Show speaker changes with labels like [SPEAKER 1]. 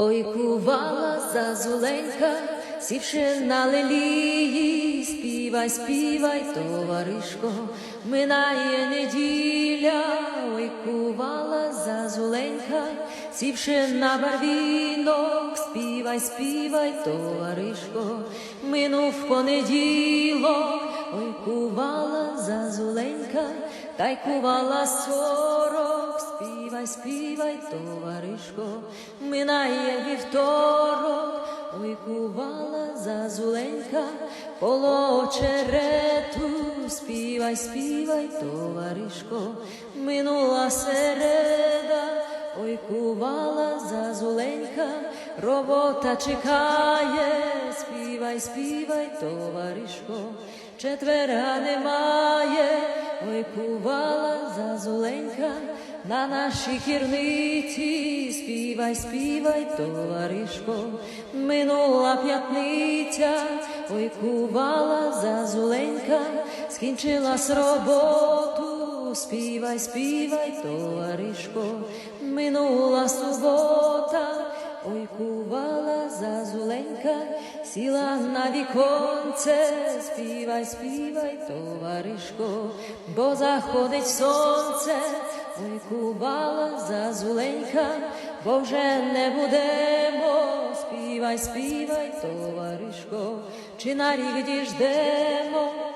[SPEAKER 1] Ой, кувала зазуленька, сівши на лелії, співай, співай, товаришко, минає неділя, ой, кувала зазуленька, сівши на барвінок, співай, співай, товаришко, минув понеділок, ой, кувала зазуленька, та й кувала сорок, співай, співай, товаришко, минає кувала зазуленька, коло очерету, співай, співай, товаришко, минула середа, ой, кувала зазуленька, робота чекає, співай, співай, товаришко, четверга немає, ой, кувала зазуленька, на нашій кірниці, співай, співай, товаришко, минула п'ятниця, ой, кувала зазуленька, скінчилась роботу, співай, співай, товаришко, минула субота, ой, кувала зазуленька, сіла на віконце, співай, співай, товаришко, бо заходить сонце, ой, кувала зазуленька, бо вже не будемо, співай, співай, товаришко, чи на рік діждемо.